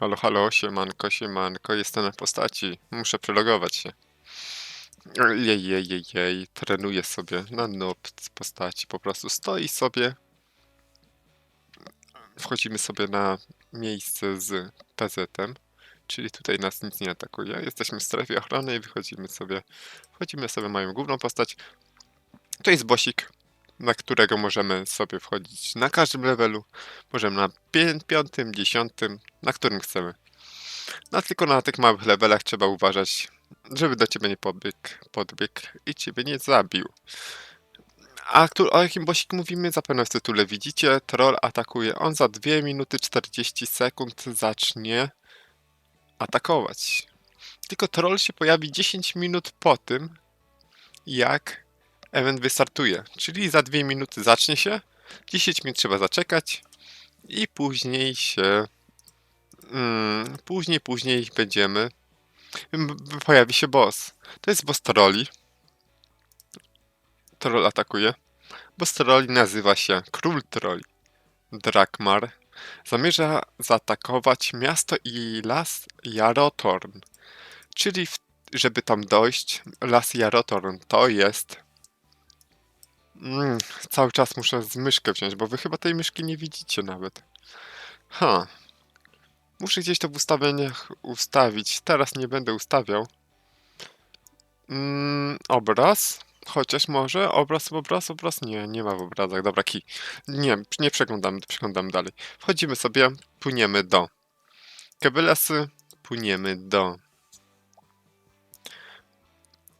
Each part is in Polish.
Halo, halo, siemanko, siemanko, jestem na postaci. Muszę przelogować się. Jej, jej, jej, jej, trenuję sobie na noob postaci. Po prostu stoi sobie. Wchodzimy sobie na miejsce z PZ-em, czyli tutaj nas nic nie atakuje. Jesteśmy w strefie ochrony i wychodzimy sobie. Wchodzimy sobie, mają główną postać. To jest bosik, na którego możemy sobie wchodzić na każdym levelu. Możemy na pię- piątym, dziesiątym, na którym chcemy. No tylko na tych małych levelach trzeba uważać, żeby do ciebie nie podbiegł, podbiegł i ciebie nie zabił. A o jakim bosiku mówimy? Zapewne w tytule widzicie. Troll atakuje. On za 2 minuty 40 sekund zacznie atakować. Tylko troll się pojawi 10 minut po tym, jak event wystartuje. Czyli za 2 minuty zacznie się, 10 minut trzeba zaczekać i później się. Mm, później, później będziemy. Pojawi się boss. To jest boss trolli. Troll atakuje. Boss trolli nazywa się Król Trolli. Drakmar. Zamierza zaatakować miasto i las Jarotorn. Czyli, w, żeby tam dojść, las Jarotorn to jest. Mm, cały czas muszę z myszkę wziąć, bo wy chyba tej myszki nie widzicie nawet. Ha. Muszę gdzieś to w ustawieniach ustawić. Teraz nie będę ustawiał. Mm, obraz. Chociaż może obraz, obraz, obraz. Nie, nie ma w obrazach. Dobra, kij. Nie, nie przeglądam, przeglądam dalej. Wchodzimy sobie, płyniemy do Kebelesy, płyniemy do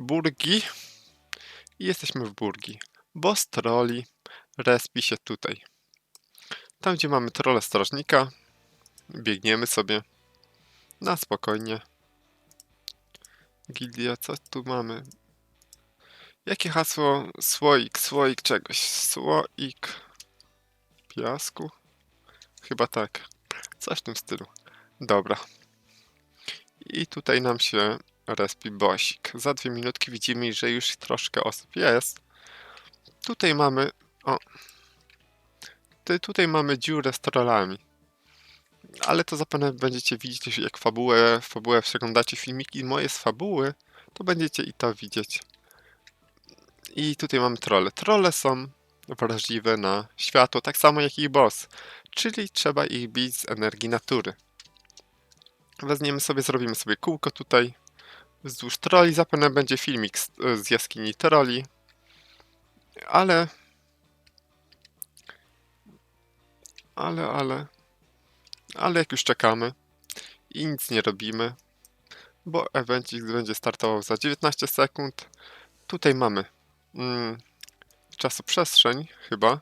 Burgi i jesteśmy w Burgi. Boss troli respi się tutaj. Tam, gdzie mamy trole strażnika, biegniemy sobie na spokojnie. Gildia, co tu mamy? Jakie hasło? Słoik, słoik czegoś. Słoik piasku? Chyba tak. Coś w tym stylu. Dobra. I tutaj nam się respi bosik. Za dwie minutki widzimy, że już troszkę osób jest. Tutaj mamy... O. Tutaj, mamy dziurę z trollami. Ale to zapewne będziecie widzieć, jak fabułę, fabułę przeglądacie filmiki moje z fabuły, to będziecie i to widzieć. I tutaj mamy trolle. Trolle są wrażliwe na światło, tak samo jak i boss. Czyli trzeba ich bić z energii natury. Weźmiemy sobie, zrobimy sobie kółko tutaj. Wzdłuż troli zapewne będzie filmik z, z jaskini troli. Ale... Ale, ale... Ale jak już czekamy i nic nie robimy, bo evencik będzie startował za 19 sekund. Tutaj mamy mm, czasoprzestrzeń chyba.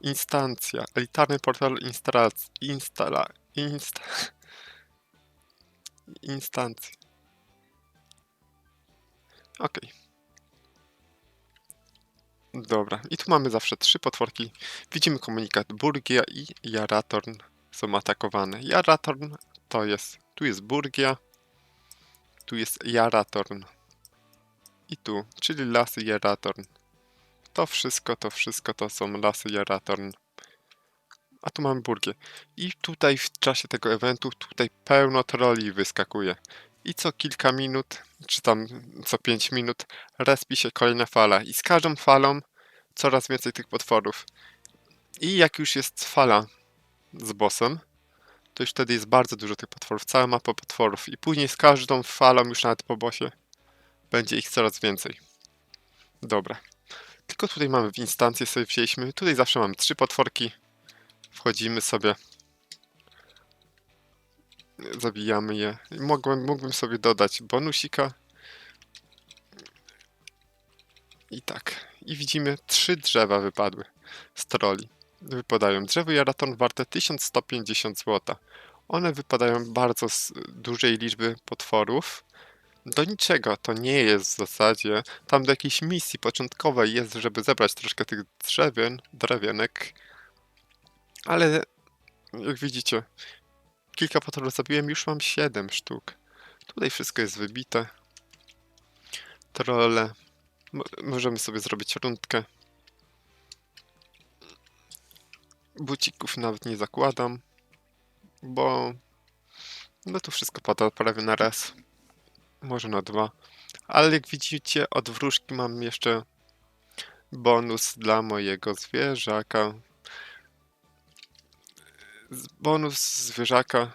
Instancja. Elitarny portal instalacji. Instala. Insta, instancji. Okej. Dobra. I tu mamy zawsze trzy potworki. Widzimy komunikat Burgia i Jaratorn są atakowane. Jaratorn to jest. Tu jest Burgia. Tu jest Jaratorn. I tu, czyli lasy Jaratorn. To wszystko, to wszystko to są lasy Jaratorn. A tu mamy Burgię. I tutaj w czasie tego eventu, tutaj pełno troli wyskakuje. I co kilka minut, czy tam co 5 minut, respi się kolejna fala. I z każdą falą coraz więcej tych potworów. I jak już jest fala z bossem, to już wtedy jest bardzo dużo tych potworów, cała mapa potworów. I później z każdą falą, już nawet po bossie, będzie ich coraz więcej. Dobra. Tylko tutaj mamy w instancję sobie wzięliśmy. Tutaj zawsze mamy trzy potworki. Wchodzimy sobie. Zabijamy je. Mogłem, mógłbym sobie dodać bonusika. I tak. I widzimy, trzy drzewa wypadły z troli. Wypadają. Drzewo Jaraton warte 1150 zł. One wypadają bardzo z dużej liczby potworów. Do niczego to nie jest w zasadzie. Tam do jakiejś misji początkowej jest, żeby zebrać troszkę tych drzewien, drewienek. Ale jak widzicie, kilka potworów zabiłem, już mam 7 sztuk. Tutaj wszystko jest wybite. Trolle. Mo- możemy sobie zrobić rundkę. Bucików nawet nie zakładam, bo No tu wszystko pada prawie na raz. Może na dwa. Ale jak widzicie, od wróżki mam jeszcze bonus dla mojego zwierzaka. Bonus zwierzaka,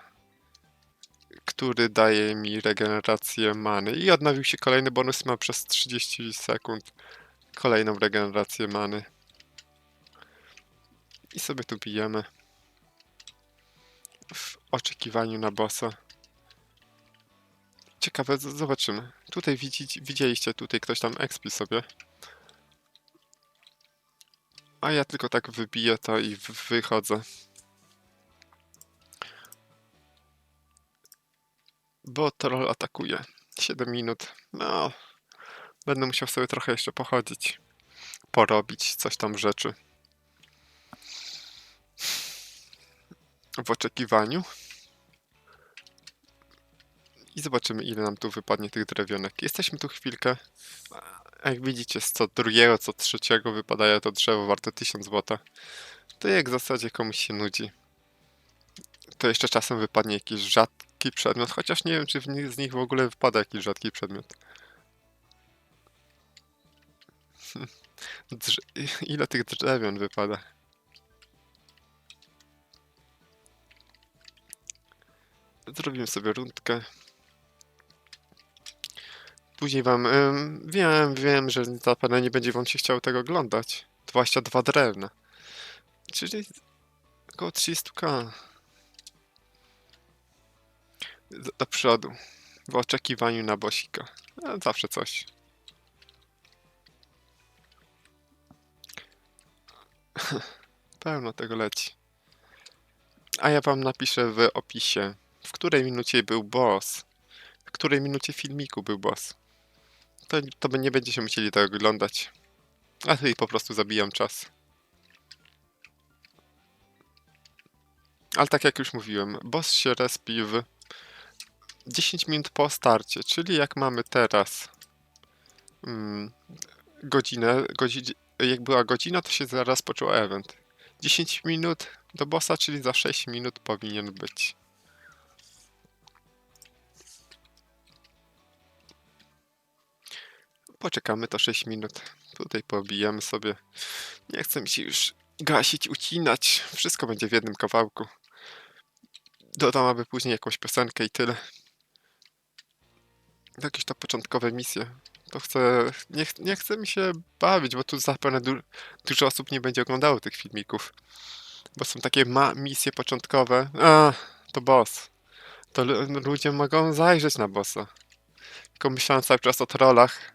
który daje mi regenerację many. I odnowił się kolejny bonus, ma przez 30 sekund kolejną regenerację many. I sobie tu bijemy. W oczekiwaniu na bossa. Ciekawe, zobaczymy. Tutaj widzicie, widzieliście, tutaj ktoś tam expi sobie. A ja tylko tak wybiję to i wychodzę. Bo troll atakuje. 7 minut. No. Będę musiał sobie trochę jeszcze pochodzić. Porobić coś tam rzeczy. W oczekiwaniu. I zobaczymy, ile nam tu wypadnie tych drewionek. Jesteśmy tu chwilkę. Jak widzicie, z co drugiego, co trzeciego wypadaje to drzewo warte 1000 zł. To jak w zasadzie komuś się nudzi. To jeszcze czasem wypadnie jakiś rzadki przedmiot, chociaż nie wiem, czy z nich w ogóle wypada jakiś rzadki przedmiot. Drze ile tych drzewion wypada? Zrobimy sobie rundkę. Później wam. ym, wiem, wiem, że zapewne nie będzie wam się chciało tego oglądać. 22 drewna. Czyli około 300k. Z- Do przodu. W oczekiwaniu na bosika. A, Zawsze coś. Pełno tego leci. A ja wam napiszę w opisie, w której minucie był boss. W której minucie filmiku był boss. To, to nie będziecie musieli tego oglądać. A tutaj po prostu zabijam czas. Ale tak jak już mówiłem, boss się respi w 10 minut po starcie, czyli jak mamy teraz mm, godzinę, godzi, jak była godzina, to się zaraz począł event. 10 minut do bossa, czyli za 6 minut powinien być. Poczekamy to 6 minut. Tutaj pobijemy sobie. Nie chcę mi się już gasić, ucinać. Wszystko będzie w jednym kawałku. Dodam, aby później jakąś piosenkę i tyle. Jakieś to początkowe misje. To chcę. Nie, ch- nie chcę mi się bawić, bo tu zapewne du dużo osób nie będzie oglądało tych filmików. Bo są takie ma misje początkowe. A, to boss. To lu- ludzie mogą zajrzeć na bossa. Tylko myślałem cały czas o trollach.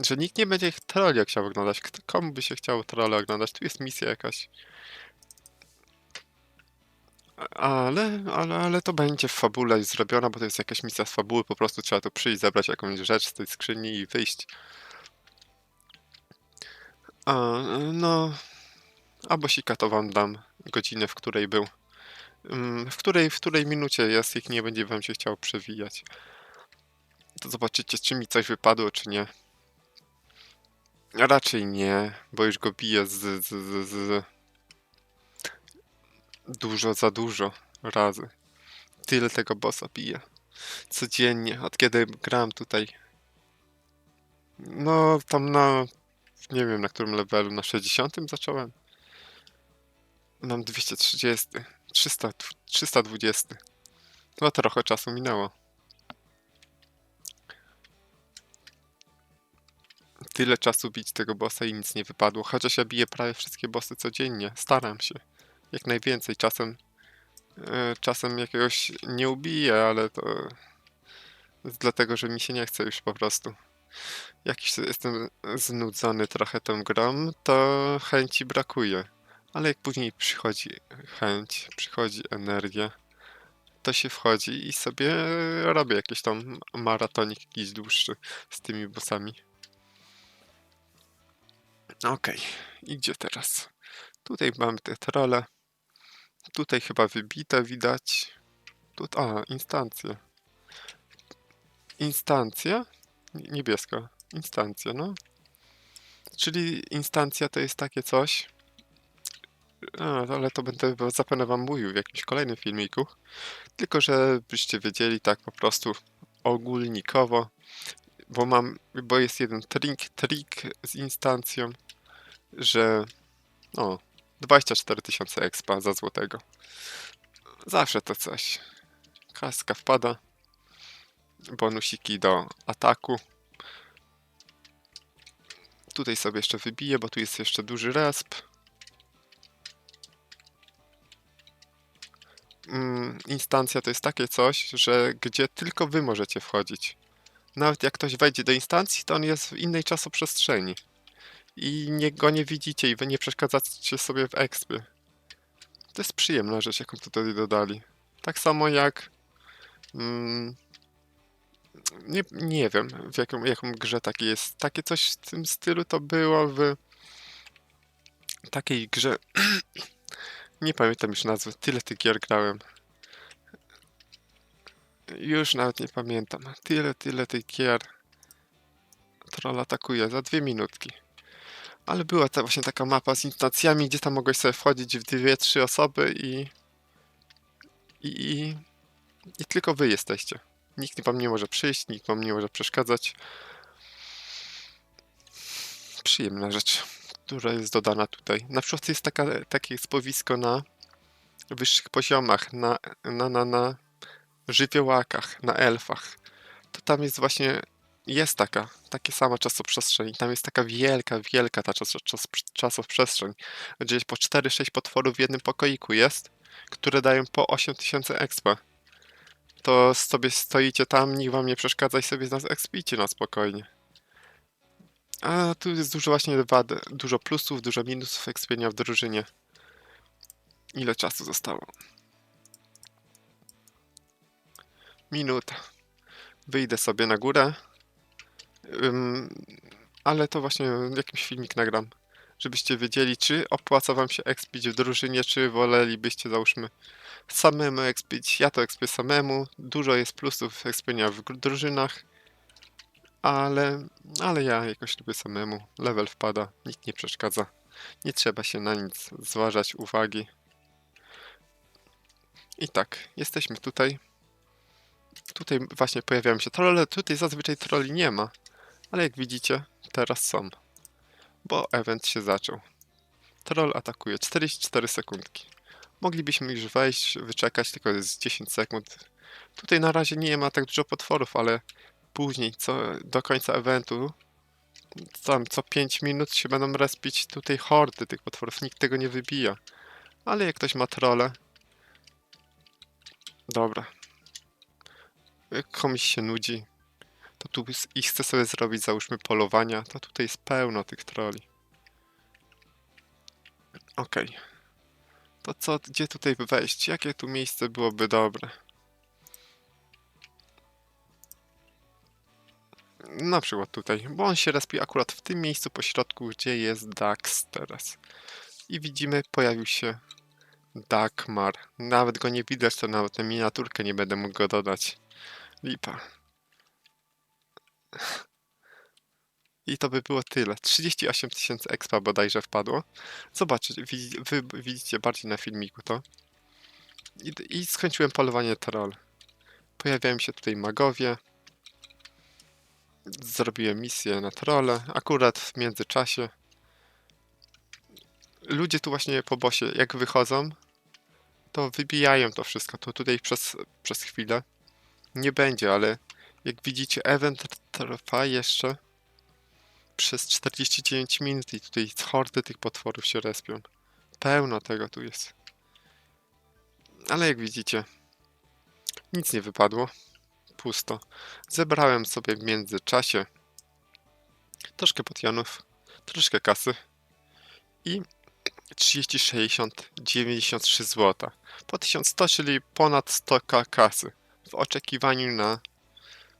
Że nikt nie będzie ich trolli chciał oglądać. Kto, komu by się chciało trolle oglądać? Tu jest misja jakaś. Ale, ale, ale to będzie w fabule zrobiona, bo to jest jakaś misja z fabuły. Po prostu trzeba tu przyjść, zebrać jakąś rzecz z tej skrzyni i wyjść. A, no. A bosika to wam dam godzinę, w której był. Mm, W której, w której minucie jest, jak nie będzie wam się chciało przewijać. To zobaczycie, czy mi coś wypadło, czy nie. Raczej nie, bo już go biję z, z, z, z dużo za dużo razy. Tyle tego bossa biję. Codziennie, od kiedy gram tutaj. No, tam na. Nie wiem na którym levelu, na 60 zacząłem. Mam 230. 300, 320. No trochę czasu minęło. Tyle czasu bić tego bossa i nic nie wypadło. Chociaż ja biję prawie wszystkie bossy codziennie. Staram się. Jak najwięcej. Czasem. e, Czasem jakiegoś nie ubiję, ale to. Dlatego, że mi się nie chce już po prostu. Jakiś jestem znudzony trochę tą grą, to chęci brakuje. Ale jak później przychodzi chęć, przychodzi energia, to się wchodzi i sobie robię jakiś tam maratonik jakiś dłuższy z tymi bossami. Okej, i gdzie teraz? Tutaj mamy te trole. Tutaj chyba wybite widać. Tu, a, instancje. Instancja? Nie- Niebieska. Instancja, no. Czyli instancja to jest takie coś, A, ale to będę zapewne wam mówił w jakimś kolejnym filmiku. Tylko żebyście wiedzieli tak po prostu ogólnikowo, bo mam, bo jest jeden trik, trik z instancją, że o, 24 tysiące expa za złotego. Zawsze to coś. Kaska wpada. Bonusiki do ataku. Tutaj sobie jeszcze wybiję, bo tu jest jeszcze duży resp. Mm, instancja to jest takie coś, że gdzie tylko wy możecie wchodzić. Nawet jak ktoś wejdzie do instancji, to on jest w innej czasoprzestrzeni. I nie, go nie widzicie i wy nie przeszkadzacie sobie w expie. To jest przyjemna rzecz, jaką tutaj dodali. Tak samo jak... Mm, nie, nie wiem, w jaką, jaką grze takie jest. Takie coś w tym stylu to było w takiej grze. nie pamiętam już nazwy. Tyle tych gier grałem. Już nawet nie pamiętam. Tyle, tyle tych gier. Troll atakuje za dwie minutki. Ale była ta właśnie taka mapa z instancjami, gdzie tam mogłeś sobie wchodzić w dwie, trzy osoby i... I, i, i tylko wy jesteście. Nikt wam nie może przyjść, nikt wam nie może przeszkadzać. Przyjemna rzecz, która jest dodana tutaj. Na przykład jest taka, takie spowisko na wyższych poziomach, na, na, na, na żywiołakach, na elfach. To tam jest właśnie, jest taka, takie sama czasoprzestrzeń. Tam jest taka wielka, wielka ta czas, czas, czasoprzestrzeń. Gdzieś po 4-6 potworów w jednym pokoiku jest, które dają po 8000 expa to sobie stoicie tam, nikt wam nie przeszkadza i sobie nas expicie na spokojnie. A tu jest dużo właśnie wad, dużo plusów, dużo minusów expienia w drużynie. Ile czasu zostało? Minuta. Wyjdę sobie na górę. Ale to właśnie jakiś filmik nagram. Żebyście wiedzieli, czy opłaca wam się expić w drużynie, czy wolelibyście załóżmy samemu expić. Ja to expię samemu. Dużo jest plusów expienia w drużynach. Ale, ale ja jakoś lubię samemu. Level wpada, nikt nie przeszkadza. Nie trzeba się na nic zważać uwagi. I tak, jesteśmy tutaj. Tutaj właśnie pojawiają się trolle. Tutaj zazwyczaj troli nie ma. Ale jak widzicie, teraz są. Bo event się zaczął. Troll atakuje 44 sekundki. Moglibyśmy już wejść, wyczekać, tylko jest 10 sekund. Tutaj na razie nie ma tak dużo potworów, ale później, co do końca eventu, tam co 5 minut się będą respić tutaj hordy tych potworów. Nikt tego nie wybija. Ale jak ktoś ma trole. Dobra. Jak komuś się nudzi, to tu i chce sobie zrobić, załóżmy, polowania, to tutaj jest pełno tych troli. Okej. To co, gdzie tutaj wejść? Jakie tu miejsce byłoby dobre? Na przykład tutaj, bo on się respi akurat w tym miejscu po środku, gdzie jest Dax teraz. I widzimy, pojawił się Dagmar. Nawet go nie widać, to nawet na miniaturkę nie będę mógł go dodać. Lipa. I to by było tyle. 38 tysięcy expa bodajże wpadło. Zobaczcie, wy widzicie bardziej na filmiku to. I, I skończyłem polowanie troll. Pojawiają się tutaj magowie. Zrobiłem misję na trolle. Akurat w międzyczasie. Ludzie tu właśnie po bosie, jak wychodzą, to wybijają to wszystko. To tutaj przez, przez chwilę nie będzie, ale jak widzicie, event trwa jeszcze przez 49 minut i tutaj hordy tych potworów się respią. Pełno tego tu jest. Ale jak widzicie, nic nie wypadło. Pusto. Zebrałem sobie w międzyczasie troszkę potionów, troszkę kasy i 30, 60, 93 zł. Po 1100, czyli ponad 100 ka- kasy. W oczekiwaniu na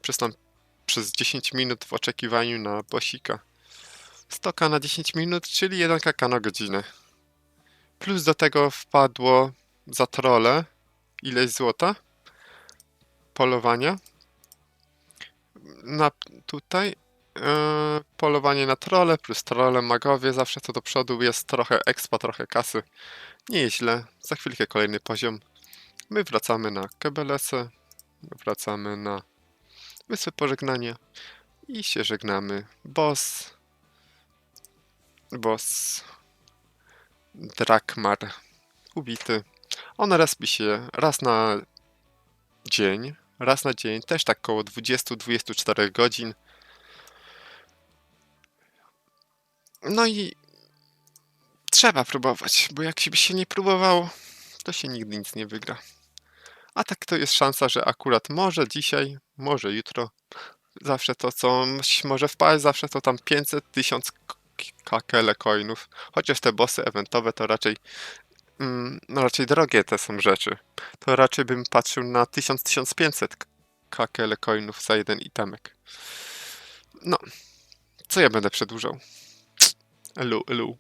przez przez 10 minut w oczekiwaniu na bosika. 100 na 10 minut, czyli 1 kk na godzinę. Plus do tego wpadło za trole ileś złota polowania. Na tutaj Yy, polowanie na trole plus trole magowie, zawsze to do przodu jest trochę expa, trochę kasy. Nie jest źle. Za chwilkę kolejny poziom. My wracamy na Kebelesę, wracamy na Wyspę Pożegnania i się żegnamy. Boss, boss, Drakmar, ubity. On respi się raz na dzień, raz na dzień, też tak koło 20-24 godzin. No i trzeba próbować, bo jak się- się nie próbowało, to się nigdy nic nie wygra. A tak to jest szansa, że akurat może dzisiaj, może jutro, zawsze to coś może wpaść, zawsze to tam 500, 1000 k- kakele coinów. Chociaż te bossy eventowe to raczej, mm, no raczej drogie te są rzeczy. To raczej bym patrzył na 1000-1500 k- kakele coinów za jeden itemek. No, co ja będę przedłużał? Elu, elu.